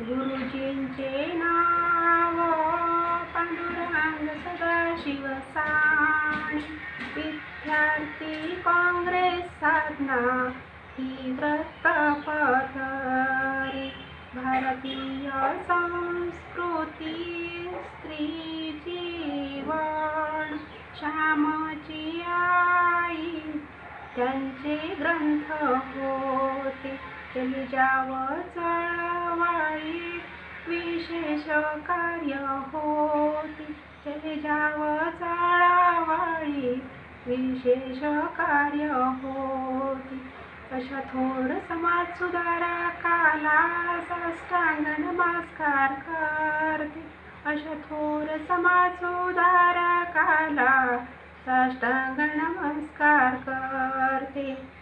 गुरुजींचे नाव पांडुरंग सदाशिव साने विद्यार्थी काँग्रेस साधना ही व्रत पथरे भारतीय संस्कृती स्त्री जीवन. श्यामची आई त्यांचे ग्रंथ होते. तेजाव चळवळ विशेष कार्य होते तेजाव चाळावाळी. विशेष कार्य होती. अशा थोर समाज सुधारकाला साष्टांगण नमस्कार करते. अशा थोर समाज सुधारा काला साष्टांगण नमस्कार करते.